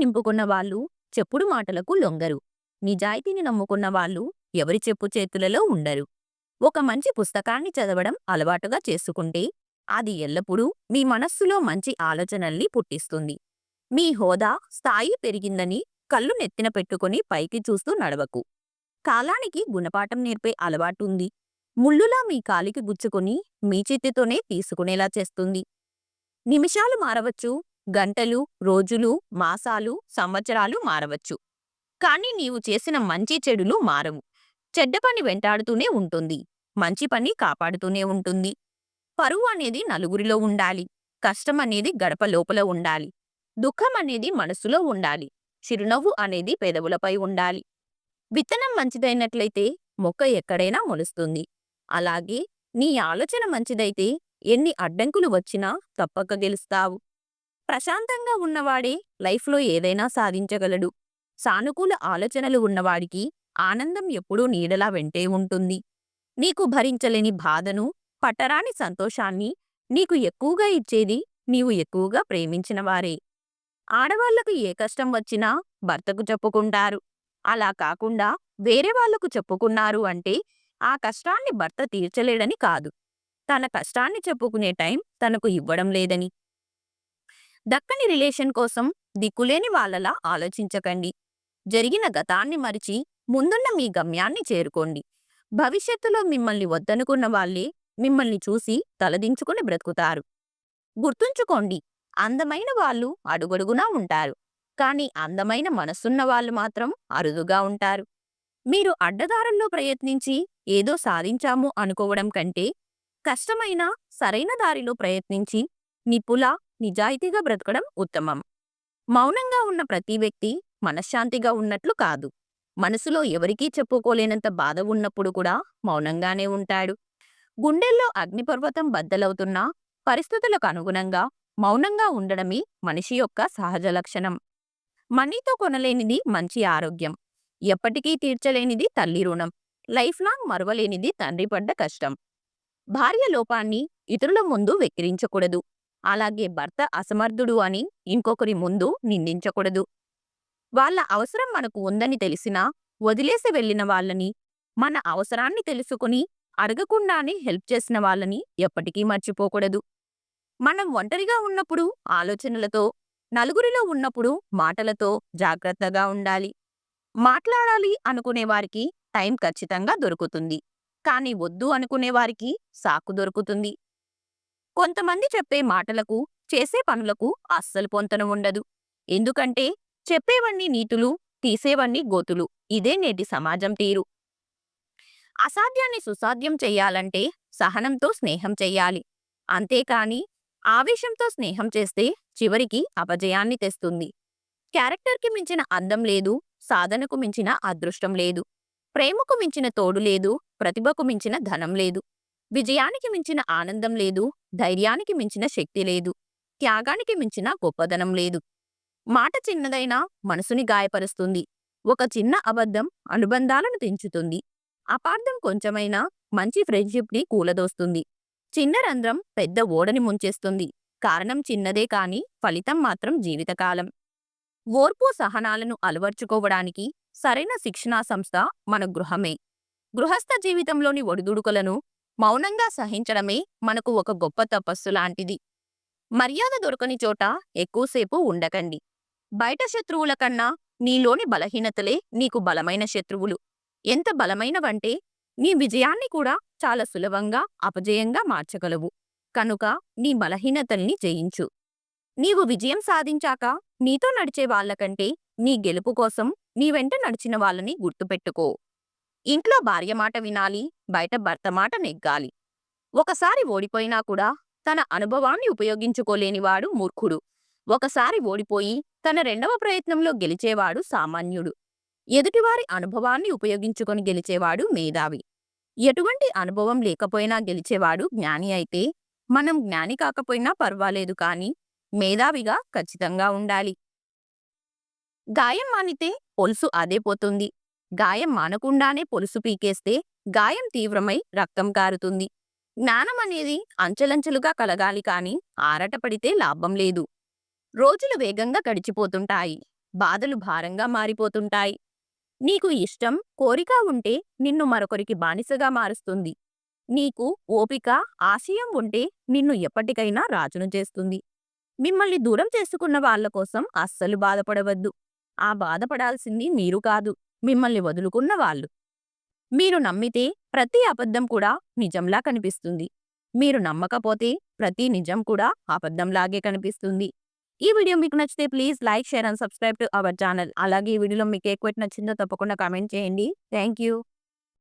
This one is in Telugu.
నింపుకున్న వాళ్ళు చెప్పుడు మాటలకు లొంగరు. నిజాయితీని నమ్ముకున్న వాళ్ళు ఎవరి చెప్పు చేతులలో ఉండరు. ఒక మంచి పుస్తకాన్ని చదవడం అలవాటుగా చేసుకుంటే అది ఎల్లప్పుడూ మీ మనస్సులో మంచి ఆలోచనల్ని పుట్టిస్తుంది. మీ హోదా స్థాయి పెరిగిందని కళ్ళు నెత్తిన పెట్టుకుని పైకి చూస్తూ నడవకు. కాలానికి గుణపాఠం నేర్పే అలవాటుంది. ముళ్ళులా మీ కాలికి గుచ్చుకుని మీ చేతితోనే తీసుకునేలా చేస్తుంది. నిమిషాలు మారవచ్చు గంటలు రోజులు మాసాలు సంవత్సరాలు మారవచ్చు. కానీ నీవు చేసిన మంచి చెడులు మారవు. చెడ్డ పని వెంటాడుతూనే ఉంటుంది. మంచి పని కాపాడుతూనే ఉంటుంది. పరువు అనేది నలుగురిలో ఉండాలి. కష్టం అనేది గడప లోపల ఉండాలి. దుఃఖం అనేది మనసులో ఉండాలి. చిరునవ్వు అనేది పెదవులపై ఉండాలి. విత్తనం మంచిదైనట్లయితే మొక్క ఎక్కడైనా మొలుస్తుంది. అలాగే నీ ఆలోచన మంచిదైతే ఎన్ని అడ్డంకులు వచ్చినా తప్పక గెలుస్తావు. ప్రశాంతంగా ఉన్నవాడే లైఫ్లో ఏదైనా సాధించగలడు. సానుకూల ఆలోచనలు ఉన్నవాడికి ఆనందం ఎప్పుడూ నీడలా వెంటే ఉంటుంది. నీకు భరించలేని బాధను పట్టరాని సంతోషాన్ని నీకు ఎక్కువగా ఇచ్చేది నీవు ఎక్కువగా ప్రేమించిన వారే. ఆడవాళ్ళకు ఏ కష్టం వచ్చినా భర్తకు చెప్పుకుంటారు. అలా కాకుండా వేరే వాళ్ళకు చెప్పుకున్నారు అంటే ఆ కష్టాన్ని భర్త తీర్చలేడని కాదు. తన కష్టాన్ని చెప్పుకునే టైం తనకు ఇవ్వడం లేదని. దక్కని రిలేషన్ కోసం దిక్కులేని వాళ్ళలా ఆలోచించకండి. జరిగిన గతాన్ని మరిచి ముందున్న మీ గమ్యాన్ని చేరుకోండి. భవిష్యత్తులో మిమ్మల్ని వద్దనుకున్న వాళ్ళే మిమ్మల్ని చూసి తలదించుకుని బ్రతుకుతారు. గుర్తుంచుకోండి అందమైన వాళ్ళు అడుగడుగునా ఉంటారు. కానీ అందమైన మనసున్న వాళ్ళు మాత్రం అరుదుగా ఉంటారు. మీరు అడ్డదారుల్లో ప్రయత్నించి ఏదో సాధించాము అనుకోవడం కంటే కష్టమైన సరైన దారిలో ప్రయత్నించి నిపుల నిజాయితీగా బ్రతకడం ఉత్తమం. మౌనంగా ఉన్న ప్రతి వ్యక్తి మనశ్శాంతిగా ఉన్నట్లు కాదు. మనసులో ఎవరికీ చెప్పుకోలేనంత బాధ ఉన్నప్పుడు కూడా మౌనంగానే ఉంటాడు. గుండెల్లో అగ్నిపర్వతం బద్దలవుతున్నా పరిస్థితులకు అనుగుణంగా మౌనంగా ఉండడమే మనిషి యొక్క సహజ లక్షణం. మనీతో కొనలేనిది మంచి ఆరోగ్యం. ఎప్పటికీ తీర్చలేనిది తల్లి రుణం. లైఫ్ లాంగ్ మరవలేనిది తండ్రి పడ్డ కష్టం. భార్య లోపాన్ని ఇతరుల ముందు వెక్కిరించకూడదు. అలాగే భర్త అసమర్థుడు అని ఇంకొకరి ముందు నిందించకూడదు. వాళ్ళ అవసరం మనకు ఉందని తెలిసినా వదిలేసి వెళ్ళిన వాళ్ళని మన అవసరాన్ని తెలుసుకుని అడగకుండానే హెల్ప్ చేసిన వాళ్ళని ఎప్పటికీ మర్చిపోకూడదు. మనం ఒంటరిగా ఉన్నప్పుడు ఆలోచనలతో నలుగురిలో ఉన్నప్పుడు మాటలతో జాగ్రత్తగా ఉండాలి. మాట్లాడాలి అనుకునే వారికి టైం ఖచ్చితంగా దొరుకుతుంది. కానీ వద్దు అనుకునే వారికి సాకు దొరుకుతుంది. కొంతమంది చెప్పే మాటలకు చేసే పనులకు అస్సలు పొంతన ఉండదు. ఎందుకంటే చెప్పేవన్నీ నీతులు తీసేవన్నీ గోతులు. ఇదే నేటి సమాజం తీరు. అసాధ్యాన్ని సుసాధ్యం చెయ్యాలంటే సహనంతో స్నేహం చెయ్యాలి అంతేకాని ఆవేశంతో స్నేహం చేస్తే చివరికి అపజయాన్ని తెస్తుంది. క్యారెక్టర్కి మించిన అందం లేదు సాధనకు మించిన అదృష్టం లేదు. ప్రేమకు మించిన తోడు లేదు ప్రతిభకు మించిన ధనం లేదు. విజయానికి మించిన ఆనందం లేదు ధైర్యానికి మించిన శక్తి లేదు త్యాగానికి మించిన గొప్పదనం లేదు. మాట చిన్నదైనా మనసుని గాయపరుస్తుంది. ఒక చిన్న అబద్ధం అనుబంధాలను తెంచుతుంది. అపార్థం కొంచెమైనా మంచి ఫ్రెండ్షిప్ని కూలదోస్తుంది. చిన్న రంధ్రం పెద్ద ఓడని ముంచేస్తుంది. కారణం చిన్నదే కాని ఫలితం మాత్రం జీవితకాలం. ఓర్పు సహనాలను అలవర్చుకోవడానికి సరైన శిక్షణా సంస్థ మన గృహమే. గృహస్థ జీవితంలోని ఒడిదుడుకులను మౌనంగా సహించడమే మనకు ఒక గొప్ప తపస్సు లాంటిది. మర్యాద దొరకని చోట ఎక్కువసేపు ఉండకండి. బయట శత్రువుల కన్నా నీలోని బలహీనతలే నీకు బలమైన శత్రువులు. ఎంత బలమైనవంటే నీ విజయాన్ని కూడా చాలా సులభంగా అపజయంగా మార్చగలవు. కనుక నీ బలహీనతల్ని జయించు. నీవు విజయం సాధించాక నీతో నడిచే వాళ్ళకంటే నీ గెలుపు కోసం నీ వెంట నడిచిన వాళ్ళని గుర్తుపెట్టుకో. ఇంట్లో భార్య మాట వినాలి బయట భర్త మాట నెగ్గాలి. ఒకసారి ఓడిపోయినా కూడా తన అనుభవాన్ని ఉపయోగించుకోలేనివాడు మూర్ఖుడు. ఒకసారి ఓడిపోయి తన రెండవ ప్రయత్నంలో గెలిచేవాడు సామాన్యుడు. ఎదుటివారి అనుభవాన్ని ఉపయోగించుకొని గెలిచేవాడు మేధావి. ఎటువంటి అనుభవం లేకపోయినా గెలిచేవాడు జ్ఞాని అయితే మనం జ్ఞాని కాకపోయినా పర్వాలేదు కానీ మేధావిగా ఖచ్చితంగా ఉండాలి. గాయం మానితే పొలుసు అదే పోతుంది. గాయం మానకుండానే పొలుసు పీకేస్తే గాయం తీవ్రమై రక్తం కారుతుంది. జ్ఞానం అనేది అంచెలంచెలుగా కలగాలి కాని ఆరటపడితే లాభం లేదు. రోజులు వేగంగా గడిచిపోతుంటాయి. బాధలు భారంగా మారిపోతుంటాయి. నీకు ఇష్టం కోరిక ఉంటే నిన్ను మరొకరికి బానిసగా మారుస్తుంది. నీకు ఓపిక ఆశయం ఉంటే నిన్ను ఎప్పటికైనా రాజును చేస్తుంది. మిమ్మల్ని దూరం చేసుకున్న వాళ్ళ కోసం అస్సలు బాధపడవద్దు. ఆ బాధపడాల్సింది మీరు కాదు. మిమ్మల్ని వదులుకున్న వాళ్ళు. మీరు నమ్మితే ప్రతి అబద్ధం కూడా నిజంలా కనిపిస్తుంది. మీరు నమ్మకపోతే ప్రతి నిజం కూడా అబద్ధంలాగే కనిపిస్తుంది. ఈ వీడియో మీకు నచ్చితే please like share and subscribe to our channel. అలాగే ఈ వీడియోలో మీకు ఎక్కువ నచ్చిందో తప్పకుండా కామెంట్ చేయండి. Thank you